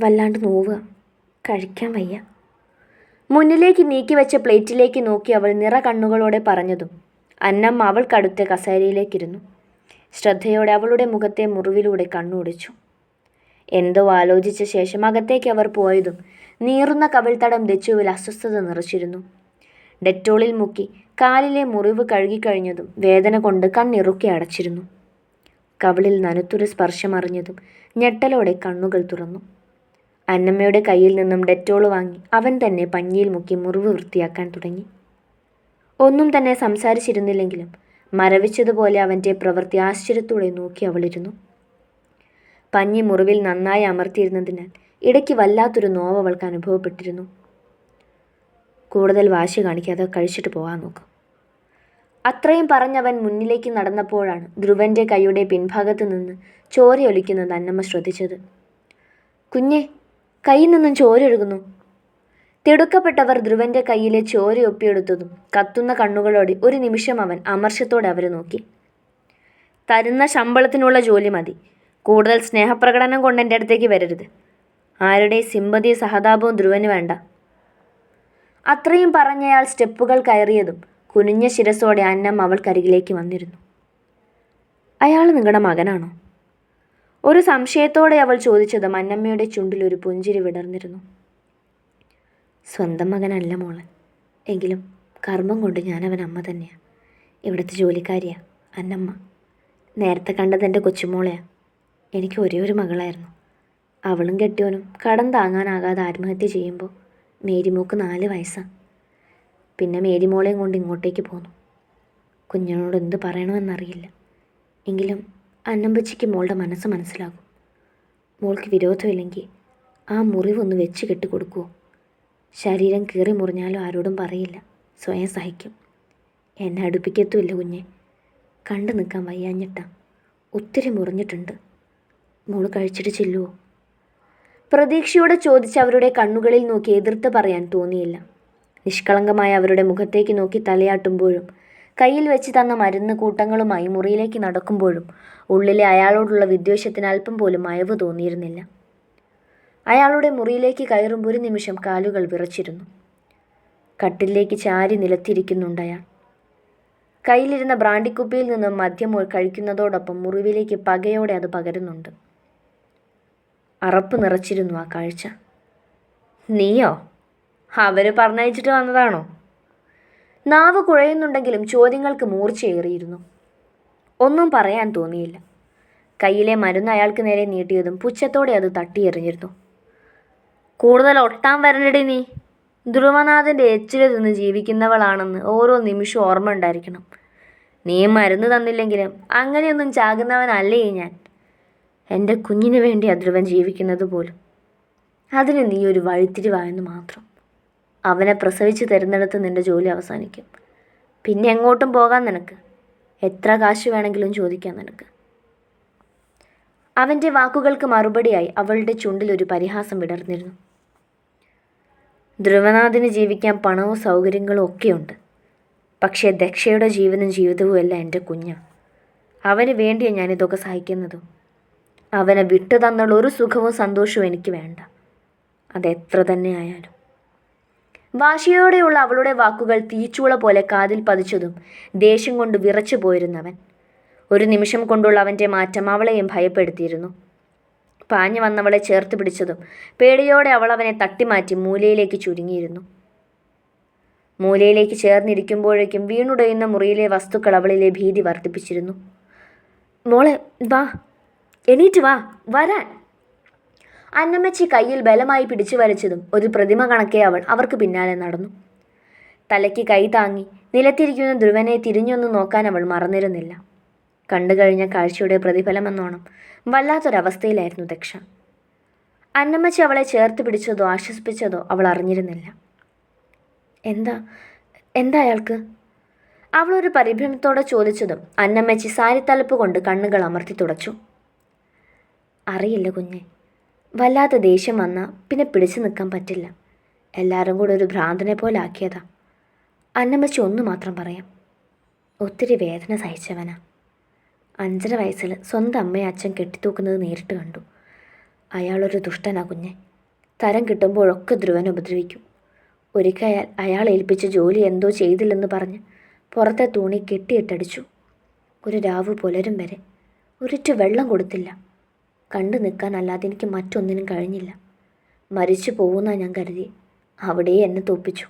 വല്ലാണ്ട് നോവുക. കഴിക്കാൻ വയ്യ. മുന്നിലേക്ക് നീക്കി വെച്ച പ്ലേറ്റിലേക്ക് നോക്കി അവൾ നിറ കണ്ണുകളോടെ പറഞ്ഞതും അന്നമ്മ അവൾക്കടുത്ത കസേരയിലേക്കിരുന്നു. ശ്രദ്ധയോടെ അവളുടെ മുഖത്തെ മുറിവിലൂടെ കണ്ണുടിച്ചു. എന്തോ ആലോചിച്ച ശേഷം അകത്തേക്ക് അവർ പോയതും നീറുന്ന കവിൾത്തടം ദച്ചുവിൽ അസ്വസ്ഥത നിറച്ചിരുന്നു. ഡെറ്റോളിൽ മുക്കി കാലിലെ മുറിവ് കഴുകിക്കഴിഞ്ഞതും വേദന കൊണ്ട് കണ്ണിറുക്കി അടച്ചിരുന്നു. കവിളിൽ നനുത്തൊരു സ്പർശമറിഞ്ഞതും ഞെട്ടലോടെ കണ്ണുകൾ തുറന്നു. അന്നമ്മയുടെ കയ്യിൽ നിന്നും ഡെറ്റോൾ വാങ്ങി അവൻ തന്നെ പഞ്ഞിയിൽ മുക്കി മുറിവ് വൃത്തിയാക്കാൻ തുടങ്ങി. ഒന്നും തന്നെ സംസാരിച്ചിരുന്നില്ലെങ്കിലും മരവിച്ചതുപോലെ അവന്റെ പ്രവൃത്തി ആശ്ചര്യത്തോടെ നോക്കി അവളിരുന്നു. പഞ്ഞി മുറിവിൽ നന്നായി അമർത്തിയിരുന്നതിനാൽ ഇടയ്ക്ക് വല്ലാത്തൊരു നോവ് അവൾക്ക് അനുഭവപ്പെട്ടിരുന്നു. കൂടുതൽ വാശി കാണിക്കാതെ കഴിച്ചിട്ട് പോകാൻ നോക്കും. അത്രയും പറഞ്ഞവൻ മുന്നിലേക്ക് നടന്നപ്പോഴാണ് ധ്രുവന്റെ കൈയുടെ പിൻഭാഗത്ത് നിന്ന് ചോരയൊലിക്കുന്നത് അന്നമ്മ ശ്രദ്ധിച്ചത്. കുഞ്ഞെ കയ്യിൽ നിന്നും ചോരൊഴുകുന്നു. തിടുക്കപ്പെട്ടവർ ധ്രുവന്റെ കയ്യിലെ ചോര ഒപ്പിയെടുത്തതും കത്തുന്ന കണ്ണുകളോടെ ഒരു നിമിഷം അവൻ അമർഷത്തോടെ അവരെ നോക്കി. തരുന്ന ശമ്പളത്തിനുള്ള ജോലി മതി. കൂടുതൽ സ്നേഹപ്രകടനം കൊണ്ട് എന്റെ അടുത്തേക്ക് വരരുത്. ആരുടെ സിമ്പതി സഹതാപവും ധ്രുവന് വേണ്ട. അത്രയും പറഞ്ഞയാൾ സ്റ്റെപ്പുകൾ കയറിയതും കുനിഞ്ഞ ശിരസോടെ അന്നം അവൾക്കരികിലേക്ക് വന്നിരുന്നു. അയാൾ നിങ്ങളുടെ മകനാണോ? ഒരു സംശയത്തോടെ അവൾ ചോദിച്ചത് മന്നമ്മയുടെ ചുണ്ടിൽ ഒരു പുഞ്ചിരി വിടർന്നിരുന്നു. സ്വന്തം മകനല്ല മോളെ. എങ്കിലും കർമ്മം കൊണ്ട് ഞാനവൻ അമ്മ തന്നെയാണ് ഇവിടുത്തെ ജോലിക്കാരിയാ. അന്നമ്മ. നേരത്തെ കണ്ടത് എന്റെ കൊച്ചുമോളെയാണ് എനിക്ക് ഒരേ ഒരു മകളായിരുന്നു. അവളും കെട്ടിയോനും കടം താങ്ങാനാകാതെ ആത്മഹത്യ ചെയ്യുമ്പോൾ മേരിമോക്ക് നാല് വയസ്സാണ് പിന്നെ മേരിമോളെയും കൊണ്ട് ഇങ്ങോട്ടേക്ക് പോന്നു. കുഞ്ഞിനോട് എന്ത് പറയണമെന്നറിയില്ല. എങ്കിലും അന്നമ്പച്ചിക്ക് മോളുടെ മനസ്സ് മനസ്സിലാകും. മോൾക്ക് വിരോധമില്ലെങ്കിൽ ആ മുറിവൊന്ന് വെച്ച് കെട്ടിക്കൊടുക്കുമോ ശരീരം കീറി മുറിഞ്ഞാലും ആരോടും പറയില്ല. സ്വയം സഹിക്കും. എന്നെ അടുപ്പിക്കത്തുമില്ല കുഞ്ഞെ. കണ്ടു നിൽക്കാൻ വയ്യാഞ്ഞിട്ടാ. ഒത്തിരി മുറിഞ്ഞിട്ടുണ്ട്. മോൾ കഴിച്ചിട്ട് ചെല്ലുവോ? പ്രതീക്ഷയോടെ ചോദിച്ച് അവരുടെ കണ്ണുകളിൽ നോക്കി എതിർത്ത് പറയാൻ തോന്നിയില്ല. നിഷ്കളങ്കമായ അവരുടെ മുഖത്തേക്ക് നോക്കി തലയാട്ടുമ്പോഴും കയ്യിൽ വെച്ച് തന്ന മരുന്ന് കൂട്ടങ്ങളുമായി മുറിയിലേക്ക് നടക്കുമ്പോഴും ഉള്ളിലെ അയാളോടുള്ള വിദ്വേഷത്തിന് അല്പം പോലും അയവ് തോന്നിയിരുന്നില്ല. അയാളുടെ മുറിയിലേക്ക് കയറുമ്പോൾ ഒരു നിമിഷം കാലുകൾ വിറച്ചിരുന്നു. കട്ടിലേക്ക് ചാരി നിലത്തിരിക്കുന്നുണ്ട് അയാൾ. കയ്യിലിരുന്ന ബ്രാണ്ടിക്കുപ്പിയിൽ നിന്നും മദ്യം കഴിക്കുന്നതോടൊപ്പം മുറിവിലേക്ക് പകയോടെ അത് പകരുന്നുണ്ട്. അറപ്പ് നിറച്ചിരുന്നു ആ കാഴ്ച. നീയോ? അവർ പറഞ്ഞയച്ചിട്ട് വന്നതാണോ? നാവ് കുഴയുന്നുണ്ടെങ്കിലും ചോദ്യങ്ങൾക്ക് മൂർച്ചയേറിയിരുന്നു. ഒന്നും പറയാൻ തോന്നിയില്ല. കയ്യിലെ മരുന്ന് അയാൾക്ക് നേരെ നീട്ടിയതും പുച്ഛത്തോടെ അത് തട്ടിയെറിഞ്ഞിരുന്നു. കൂടുതൽ ഒട്ടാൻ വരണ്ടടി നീ. ധ്രുവനാഥന്റെ എച്ചിൽ നിന്ന് ജീവിക്കുന്നവളാണെന്ന് ഓരോ നിമിഷവും ഓർമ്മ ഉണ്ടായിരിക്കണം. നീ മരുന്ന് തന്നില്ലെങ്കിലും അങ്ങനെയൊന്നും ചാകുന്നവനല്ലേ ഞാൻ. എന്റെ കുഞ്ഞിന് വേണ്ടി അധ്രുവൻ ജീവിക്കുന്നത് പോലും. അതിന് നീ ഒരു വഴിത്തിരിവായെന്ന് മാത്രം. അവനെ പ്രസവിച്ച് തരുന്നിടത്ത് നിന്റെ ജോലി അവസാനിക്കും. പിന്നെ എങ്ങോട്ടും പോകാൻ നിനക്ക്. എത്ര കാശ് വേണമെങ്കിലും ചോദിക്കാം നിനക്ക്. അവന്റെ വാക്കുകൾക്ക് മറുപടിയായി അവളുടെ ചുണ്ടിൽ ഒരു പരിഹാസം വിടർന്നിരുന്നു. ധ്രുവനാഥിന് ജീവിക്കാൻ പണവും സൗകര്യങ്ങളും ഒക്കെയുണ്ട്. പക്ഷേ ദക്ഷയുടെ ജീവനും ജീവിതവും അല്ല എന്റെ കുഞ്ഞ്. അവന് വേണ്ടിയാണ് ഞാനിതൊക്കെ സഹിക്കുന്നതും. അവനെ വിട്ടു തന്നുള്ള ഒരു സുഖവും സന്തോഷവും എനിക്ക് വേണ്ട. അതെത്ര തന്നെ ആയാലും. വാശിയോടെയുള്ള അവളുടെ വാക്കുകൾ തീച്ചൂള പോലെ കാതിൽ പതിച്ചതും ദേഷ്യം കൊണ്ട് വിറച്ചു പോയിരുന്നവൻ. ഒരു നിമിഷം കൊണ്ടുള്ള അവന്റെ മാറ്റം അവളെയും ഭയപ്പെടുത്തിയിരുന്നു. പാഞ്ഞു വന്നവളെ ചേർത്ത് പിടിച്ചതും പേടിയോടെ അവൾ അവനെ തട്ടിമാറ്റി മൂലയിലേക്ക് ചുരുങ്ങിയിരുന്നു. മൂലയിലേക്ക് ചേർന്നിരിക്കുമ്പോഴേക്കും വീണുടയുന്ന മുറിയിലെ വസ്തുക്കൾ അവളിലെ ഭീതി വർദ്ധിപ്പിച്ചിരുന്നു. മോളെ വാ. എണീറ്റ് വാ. വരാൻ. അന്നമ്മച്ചി കയ്യിൽ ബലമായി പിടിച്ചു വലിച്ചതും ഒരു പ്രതിമ കണക്കെ അവൾ അവർക്ക് പിന്നാലെ നടന്നു. തലയ്ക്ക് കൈ താങ്ങി നിലത്തിരിക്കുന്ന ധ്രുവനെ തിരിഞ്ഞൊന്നു നോക്കാൻ അവൾ മറന്നിരുന്നില്ല. കണ്ടുകഴിഞ്ഞ കാഴ്ചയുടെ പ്രതിഫലമെന്നോണം വല്ലാത്തൊരവസ്ഥയിലായിരുന്നു ദക്ഷ. അന്നമ്മച്ചി അവളെ ചേർത്ത് പിടിച്ചതോ ആശ്വസിപ്പിച്ചതോ അവൾ അറിഞ്ഞിരുന്നില്ല. എന്താ? എന്താ അയാൾക്ക്? അവളൊരു പരിഭ്രമത്തോടെ ചോദിച്ചതും അന്നമ്മച്ചി സാരിത്തലപ്പ് കൊണ്ട് കണ്ണുകൾ അമർത്തി തുടച്ചു. അറിയില്ല കുഞ്ഞെ. വല്ലാത്ത ദേഷ്യം വന്നാൽ പിന്നെ പിടിച്ചു നിൽക്കാൻ പറ്റില്ല. എല്ലാവരും കൂടെ ഒരു ഭ്രാന്തനെ പോലെ ആക്കിയതാ. അന്നമ്മച്ചി ഒന്ന് മാത്രം പറയാം. ഒത്തിരി വേദന സഹിച്ചവനാ. അഞ്ചര വയസ്സിൽ സ്വന്തം അമ്മയെ അച്ഛൻ കെട്ടിത്തൂക്കുന്നത് നേരിട്ട് കണ്ടു. അയാളൊരു ദുഷ്ടനാ കുഞ്ഞെ. തരം കിട്ടുമ്പോഴൊക്കെ ധ്രുവൻ ഉപദ്രവിക്കും. ഒരിക്കൽ അയാൾ ഏൽപ്പിച്ച ജോലി എന്തോ ചെയ്തില്ലെന്ന് പറഞ്ഞ് പുറത്തെ തൂണി കെട്ടിയിട്ടടിച്ചു. ഒരു രാവ് പുലരും വരെ. ഒരിറ്റു വെള്ളം കൊടുത്തില്ല. കണ്ടു നിൽക്കാൻ അല്ലാതെ എനിക്ക് മറ്റൊന്നിനും കഴിഞ്ഞില്ല. മരിച്ചു പോകുന്ന ഞാൻ കരുതി. അവിടെ എന്നെ തോപ്പിച്ചു.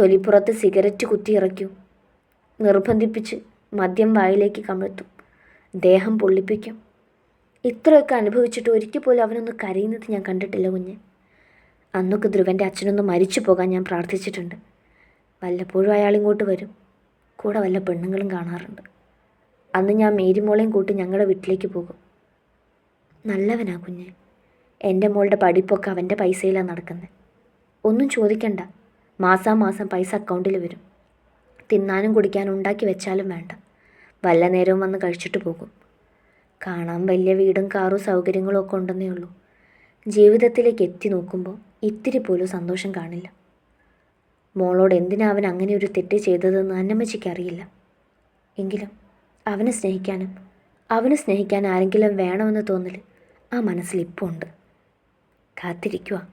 തൊലിപ്പുറത്ത് സിഗരറ്റ് കുത്തിയിറക്കും നിർബന്ധിപ്പിച്ച് മദ്യം വായിലേക്ക് കമിഴ്ത്തും. ദേഹം പൊള്ളിപ്പിക്കും. ഇത്രയൊക്കെ അനുഭവിച്ചിട്ട് ഒരിക്കൽ പോലും അവനൊന്ന് കരയുന്നത് ഞാൻ കണ്ടിട്ടില്ല കുഞ്ഞ്. അന്നൊക്കെ ധ്രുവന്റെ അച്ഛനൊന്ന് മരിച്ചു പോകാൻ ഞാൻ പ്രാർത്ഥിച്ചിട്ടുണ്ട്. വല്ലപ്പോഴും അയാൾ ഇങ്ങോട്ട് വരും. കൂടെ വല്ല പെണ്ണുങ്ങളും കാണാറുണ്ട്. അന്ന് ഞാൻ മേരിമോളെയും കൂട്ടി ഞങ്ങളുടെ വീട്ടിലേക്ക് പോകും. നല്ലവനാ കുഞ്ഞ്. എന്റെ മോളുടെ പഠിപ്പൊക്കെ അവന്റെ പൈസയിലാണ് നടക്കുന്നത് ഒന്നും ചോദിക്കണ്ട. മാസാമാസം പൈസ അക്കൗണ്ടിൽ വരും. തിന്നാനും കുടിക്കാനും ഉണ്ടാക്കി വെച്ചാലും വേണ്ട. വല്ല നേരവും വന്ന് കഴിച്ചിട്ട് പോകും. കാണാൻ വലിയ വീടും കാറും സൗകര്യങ്ങളും ഒക്കെ ഉണ്ടെന്നേ ഉള്ളൂ. ജീവിതത്തിലേക്ക് എത്തി നോക്കുമ്പോൾ ഇത്തിരി പോലും സന്തോഷം കാണില്ല. മോളോട് എന്തിനാ അവൻ അങ്ങനെ ഒരു തെറ്റ് ചെയ്തതെന്ന് അന്നമ്മച്ചിക്ക് അറിയില്ല. എങ്കിലും അവനെ സ്നേഹിക്കാനും അവനെ സ്നേഹിക്കാൻ ആരെങ്കിലും വേണമെന്ന് തോന്നൽ ആ മനസ്സിൽ ഇപ്പോൾ ഉണ്ട്. കാത്തിരിക്കുക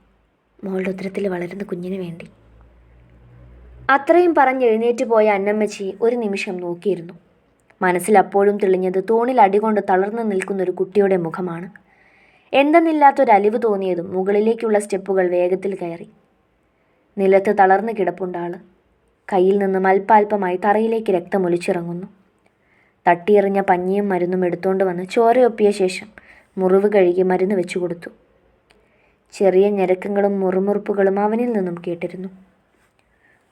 മോളുടെ ഉത്തരത്തിൽ വളരുന്ന കുഞ്ഞിന് വേണ്ടി. അത്രയും പറഞ്ഞ് എഴുന്നേറ്റ് പോയ അന്നമ്മച്ചി ഒരു നിമിഷം നോക്കിയിരുന്നു. മനസ്സിൽ അപ്പോഴും തെളിഞ്ഞത് തോണിൽ അടികൊണ്ട് തളർന്നു നിൽക്കുന്ന ഒരു കുട്ടിയുടെ മുഖമാണ്. എന്തെന്നില്ലാത്തൊരലിവ് തോന്നിയതും മുകളിലേക്കുള്ള സ്റ്റെപ്പുകൾ വേഗത്തിൽ കയറി. നിലത്ത് തളർന്നു കിടപ്പുണ്ടാൾ കയ്യിൽ നിന്ന് അല്പാൽപമായി തറയിലേക്ക് രക്തമൊലിച്ചിറങ്ങുന്നു. തട്ടിയെറിഞ്ഞ പഞ്ഞിയും മരുന്നും എടുത്തുകൊണ്ട് വന്ന് ചോരയൊപ്പിയ ശേഷം മുറിവ് കഴുകി മരുന്ന് വെച്ചു കൊടുത്തു. ചെറിയ ഞരക്കങ്ങളും മുറുമുറുപ്പുകളും അവനിൽ നിന്നും കേട്ടിരുന്നു.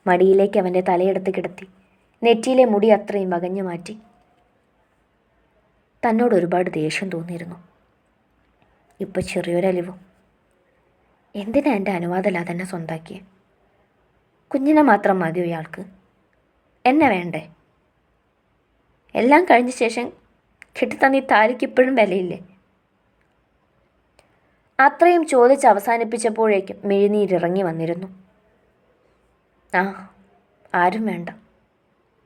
മടിയിലേക്ക് അവന്റെ തലയെടുത്ത് കിടത്തി. നെറ്റിയിലെ മുടി അത്രയും വകഞ്ഞു മാറ്റി. തന്നോട് ഒരുപാട് ദേഷ്യം തോന്നിയിരുന്നു. ഇപ്പോൾ ചെറിയൊരലിവും. എന്തിനാ എന്റെ അനുവാദമില്ലാതെ തന്നെ സ്വന്താക്കിയേ? കുഞ്ഞിനെ മാത്രം മതിയോ ഇയാൾക്ക്? എന്നെ വേണ്ടേ? എല്ലാം കഴിഞ്ഞ ശേഷം കെട്ടിത്തന്നീ ഈ താലിക്ക് ഇപ്പോഴും വിലയില്ലേ? അത്രയും ചോദിച്ച് അവസാനിപ്പിച്ചപ്പോഴേക്കും മെഴുനീരിറങ്ങി വന്നിരുന്നു. ആ ആരും വേണ്ട.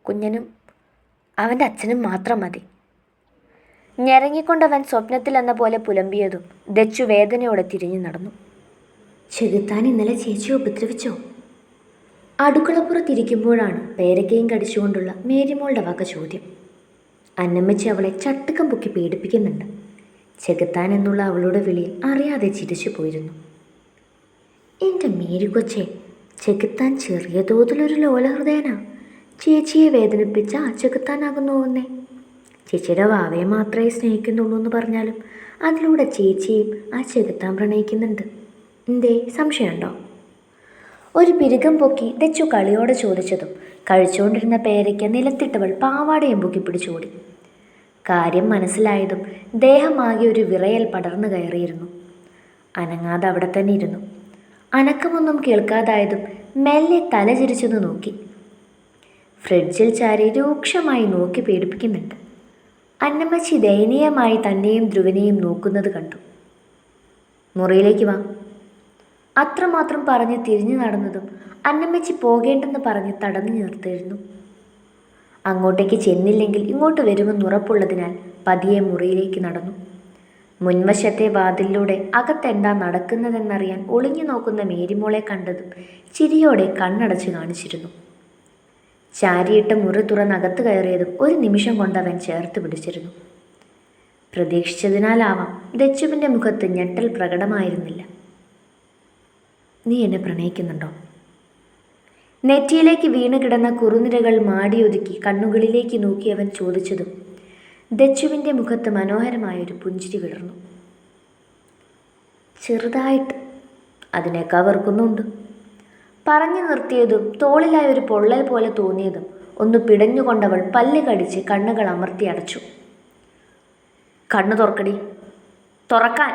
കുഞ്ഞനും അവന്റെ അച്ഛനും മാത്രം മതി. ഞെരങ്ങിക്കൊണ്ടവൻ സ്വപ്നത്തിൽ എന്ന പോലെ പുലമ്പിയതും ദച്ചു വേദനയോടെ തിരിഞ്ഞു നടന്നു. ചെകുത്താൻ ഇന്നലെ ചേച്ചിയെ ഉപദ്രവിച്ചോ? അടുക്കളപ്പുറത്തിരിക്കുമ്പോഴാണ് പേരക്കയും കടിച്ചുകൊണ്ടുള്ള മേരിമോളുടെ വക ചോദ്യം. അന്നമ്മച്ചി അവളെ ചട്ടുക്കം പൊക്കി പേടിപ്പിക്കുന്നുണ്ട്. ചെകുത്താൻ എന്നുള്ള അവളുടെ വിളിയിൽ അറിയാതെ ചിരിച്ചു പോയിരുന്നു. എന്റെ മേരിക്കൊച്ചെ ചെകുത്താൻ ചെറിയ തോതിലൊരു ലോലഹൃദയനാ. ചേച്ചിയെ വേദനിപ്പിച്ച ആ ചെകുത്താനാകുന്നു ഒന്നേ ചേച്ചിയുടെ വാവയെ മാത്രമേ സ്നേഹിക്കുന്നുള്ളൂ എന്ന് പറഞ്ഞാലും അതിലൂടെ ചേച്ചിയും ആ ചെകുത്താൻ പ്രണയിക്കുന്നുണ്ട്. എന്തേ സംശയമുണ്ടോ? ഒരു പിരുകം പൊക്കി തെച്ചു കളിയോടെ ചോദിച്ചതും കഴിച്ചുകൊണ്ടിരുന്ന പേരയ്ക്ക് നിലത്തിട്ടവൾ പാവാടയും പൊക്കി പിടിച്ചോടി കാര്യം മനസ്സിലായതും ദേഹമാകെ ഒരു വിറയൽ പടർന്നു കയറിയിരുന്നു. അനങ്ങാതെ അവിടെ തന്നെ ഇരുന്നു. അനക്കമൊന്നും കേൾക്കാതായതും മെല്ലെ തലചിരിച്ചൊന്ന് നോക്കി. ഫ്രിഡ്ജിൽ ചാരി രൂക്ഷമായി നോക്കി പേടിപ്പിക്കുന്നുണ്ട്. അന്നമ്മച്ചി ദയനീയമായി തന്നെയും ധ്രുവനെയും നോക്കുന്നത് കണ്ടു. മുറിയിലേക്ക് വാ. അത്രമാത്രം പറഞ്ഞ് തിരിഞ്ഞു നടന്നതും അന്നമ്മച്ചി പോകേണ്ടെന്ന് പറഞ്ഞ് തടഞ്ഞു നിർത്തിയിരുന്നു. അങ്ങോട്ടേക്ക് ചെന്നില്ലെങ്കിൽ ഇങ്ങോട്ട് വരുമെന്ന് ഉറപ്പുള്ളതിനാൽ പതിയെ മുറിയിലേക്ക് നടന്നു. മുൻവശത്തെ വാതിലിലൂടെ അകത്തെന്താ നടക്കുന്നതെന്നറിയാൻ ഒളിഞ്ഞു നോക്കുന്ന മേരിമോളെ കണ്ടതും ചിരിയോടെ കണ്ണടച്ച് കാണിച്ചിരുന്നു. ചാരിയിട്ട് മുറി തുറന്നകത്ത് കയറിയതും ഒരു നിമിഷം കൊണ്ട് അവൻ ചേർത്ത് പിടിച്ചിരുന്നു. പ്രതീക്ഷിച്ചതിനാലാവാം ദച്ചുവിന്റെ മുഖത്ത് ഞെട്ടൽ പ്രകടമായിരുന്നില്ല. നീ എന്നെ പ്രണയിക്കുന്നുണ്ടോ? നെറ്റിയിലേക്ക് വീണ് കിടന്ന കുറുനിരകൾ മാടിയൊതുക്കി കണ്ണുകളിലേക്ക് നോക്കി അവൻ ചോദിച്ചതും ദച്ചുവിന്റെ മുഖത്ത് മനോഹരമായൊരു പുഞ്ചിരി വിടർന്നു ചെറുതായിട്ട് അതിനെ കവർക്കുന്നുണ്ട്. പറഞ്ഞു നിർത്തിയതും തോളിലായ ഒരു പൊള്ളൽ പോലെ തോന്നിയതും ഒന്ന് പിടഞ്ഞുകൊണ്ടവൾ പല്ല് കടിച്ച് കണ്ണുകൾ അമർത്തി അടച്ചു. കണ്ണു തുറക്കടി. തുറക്കാൻ.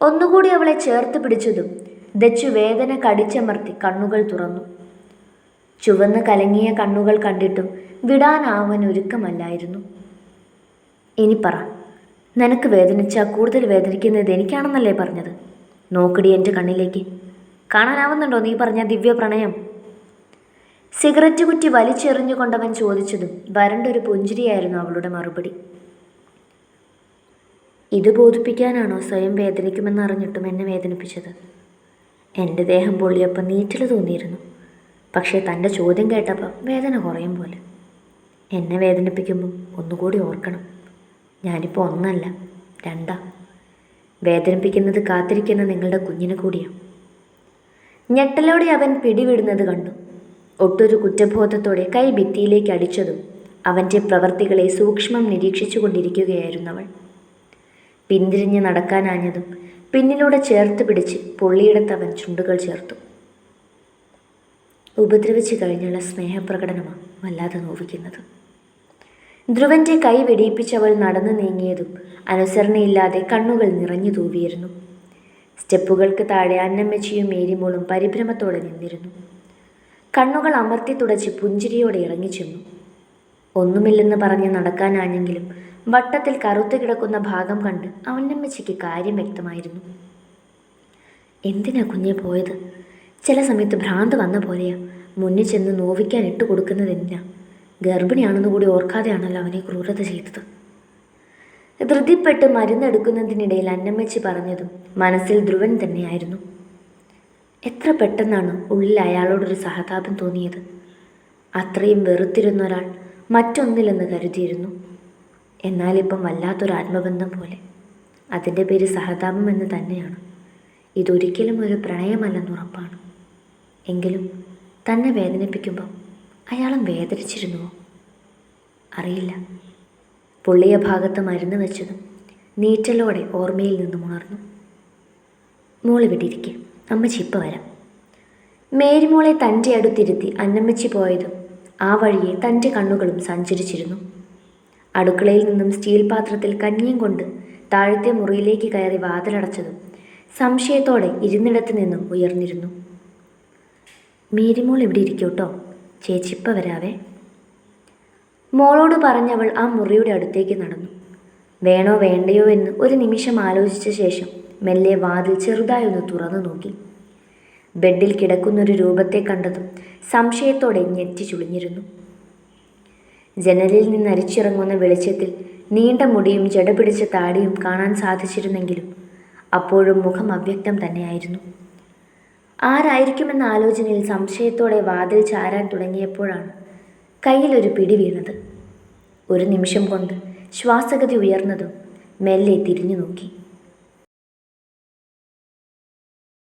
ഒന്നുകൂടി അവളെ ചേർത്ത് പിടിച്ചതും ദച്ചു വേദന കടിച്ചമർത്തി കണ്ണുകൾ തുറന്നു. ചുവന്ന് കലങ്ങിയ കണ്ണുകൾ കണ്ടിട്ടും വിടാനാവൻ ഒരുക്കമല്ലായിരുന്നു. ഇനി പറ നിനക്ക് വേദനിച്ചാൽ കൂടുതൽ വേദനിക്കുന്നത് എനിക്കാണെന്നല്ലേ പറഞ്ഞത്? നോക്കടി എന്റെ കണ്ണിലേക്ക്. കാണാനാവുന്നുണ്ടോ നീ പറഞ്ഞ ദിവ്യ പ്രണയം? സിഗരറ്റ് കുറ്റി വലിച്ചെറിഞ്ഞുകൊണ്ടവൻ ചോദിച്ചതും വരണ്ടൊരു പുഞ്ചിരിയായിരുന്നു അവളുടെ മറുപടി. ഇത് ബോധിപ്പിക്കാനാണോ സ്വയം വേദനിക്കുമെന്നറിഞ്ഞിട്ടും എന്നെ വേദനിപ്പിച്ചത്? എന്റെ ദേഹം പൊള്ളിയപ്പോൾ നീറ്റൽ തോന്നിയിരുന്നു. പക്ഷേ തന്റെ ചോദ്യം കേട്ടപ്പോൾ വേദന കുറയും പോലെ. എന്നെ വേദനിപ്പിക്കുമ്പോൾ ഒന്നുകൂടി ഓർക്കണം. ഞാനിപ്പോൾ ഒന്നല്ല രണ്ടാ. വേദനിപ്പിക്കുന്നത് കാത്തിരിക്കുന്ന നിങ്ങളുടെ കുഞ്ഞിനെ കൂടിയാണ് ഞെട്ടലോടെ അവൻ പിടിവിടുന്നത് കണ്ടു. ഒട്ടൊരു കുറ്റബോധത്തോടെ കൈ ഭിത്തിയിലേക്ക് അടിച്ചതും അവന്റെ പ്രവർത്തികളെ സൂക്ഷ്മം നിരീക്ഷിച്ചു കൊണ്ടിരിക്കുകയായിരുന്നു അവൾ. പിന്തിരിഞ്ഞ് നടക്കാനാഞ്ഞതും പിന്നിലൂടെ ചേർത്ത് പിടിച്ച് പൊള്ളിയിടത്ത് അവൻ ചുണ്ടുകൾ ചേർത്തു. ഉപദ്രവിച്ചു കഴിഞ്ഞുള്ള സ്നേഹപ്രകടനമാണ് വല്ലാതെ നോവിക്കുന്നത്. ധ്രുവന്റെ കൈ വെടിയിപ്പിച്ചവൾ നടന്നു നീങ്ങിയതും അനുസരണയില്ലാതെ കണ്ണുകൾ നിറഞ്ഞു തൂവിയിരുന്നു. സ്റ്റെപ്പുകൾക്ക് താഴെ അന്നമ്മച്ചിയും മേരിമോളും പരിഭ്രമത്തോടെ നിന്നിരുന്നു. കണ്ണുകൾ അമർത്തി തുടച്ച് പുഞ്ചിരിയോടെ ഇറങ്ങിച്ചെന്നു ഒന്നുമില്ലെന്ന് പറഞ്ഞ് നടക്കാനാണെങ്കിലും വട്ടത്തിൽ കറുത്തു കിടക്കുന്ന ഭാഗം കണ്ട് അവനമ്മച്ചിക്ക് കാര്യം വ്യക്തമായിരുന്നു. എന്തിനാ കുഞ്ഞെ പോയത്? ചില സമയത്ത് ഭ്രാന്ത് വന്ന പോലെയാ. മുന്നിൽ ചെന്ന് നോവിക്കാൻ ഇട്ട് കൊടുക്കുന്നത് എന്തിനാ? ഗർഭിണിയാണെന്ന് കൂടി ഓർക്കാതെയാണല്ലോ അവനെ ക്രൂരത ചെയ്തത്. ധൃതിപ്പെട്ട് മരുന്നെടുക്കുന്നതിനിടയിൽ അന്നമ്മച്ചി പറഞ്ഞതും മനസ്സിൽ ധ്രുവൻ തന്നെയായിരുന്നു. എത്ര പെട്ടെന്നാണ് ഉള്ളിൽ അയാളോടൊരു സഹതാപം തോന്നിയത്. അത്രയും വെറുത്തിരുന്ന ഒരാൾ മറ്റൊന്നില്ലെന്ന് കരുതിയിരുന്നു. എന്നാലിപ്പം വല്ലാത്തൊരു ആത്മബന്ധം പോലെ. അതിന്റെ പേര് സഹതാപം എന്ന് തന്നെയാണ്. ഇതൊരിക്കലും ഒരു പ്രണയമല്ലെന്ന് ഉറപ്പാണ്. എങ്കിലും തന്നെ വേദനിപ്പിക്കുമ്പോൾ അയാളും വേദനിച്ചിരുന്നുവോ? അറിയില്ല. പൊള്ളിയ ഭാഗത്ത് മരുന്ന് വെച്ചതും നീറ്റലോടെ ഓർമ്മയിൽ നിന്നും ഉണർന്നു. മോൾ വിട്ടിരിക്കെ അമ്മച്ചി ഇപ്പം വരാം. മേരിമോളെ തന്റെ അടുത്തിരുത്തി അന്നമ്മച്ചി പോയതും ആ വഴിയെ തന്റെ കണ്ണുകളും സഞ്ചരിച്ചിരുന്നു. അടുക്കളയിൽ നിന്നും സ്റ്റീൽ പാത്രത്തിൽ കഞ്ഞിയും കൊണ്ട് താഴത്തെ മുറിയിലേക്ക് കയറി വാതിലടച്ചതും സംശയത്തോടെ ഇരുന്നിടത്ത് നിന്നും ഉയർന്നിരുന്നു. മേരിമോൾ ഇവിടെ ഇരിക്കൂട്ടോ ചേച്ചിപ്പ വരാവേ. മോളോട് പറഞ്ഞവൾ ആ മുറിയുടെ അടുത്തേക്ക് നടന്നു. വേണോ വേണ്ടയോ എന്ന് ഒരു നിമിഷം ആലോചിച്ച ശേഷം മെല്ലെ വാതിൽ ചെറുതായി ഒന്ന് തുറന്നു നോക്കി. ബെഡിൽ കിടക്കുന്നൊരു രൂപത്തെ കണ്ടതും സംശയത്തോടെ ഞെറ്റി ചുളിഞ്ഞിരുന്നു. ജനലിൽ നിന്ന് അരിച്ചിറങ്ങുന്ന വെളിച്ചത്തിൽ നീണ്ട മുടിയും ജടപിടിച്ച താടിയും കാണാൻ സാധിച്ചിരുന്നെങ്കിലും അപ്പോഴും മുഖം അവ്യക്തം തന്നെയായിരുന്നു. ആരായിരിക്കുമെന്ന ആലോചനയിൽ സംശയത്തോടെ വാതിൽ ചാരാൻ തുടങ്ങിയപ്പോഴാണ് കയ്യിലൊരു പിടി വീണത്. ഒരു നിമിഷം കൊണ്ട് ശ്വാസഗതി ഉയർന്നതും മെല്ലെ തിരിഞ്ഞു നോക്കി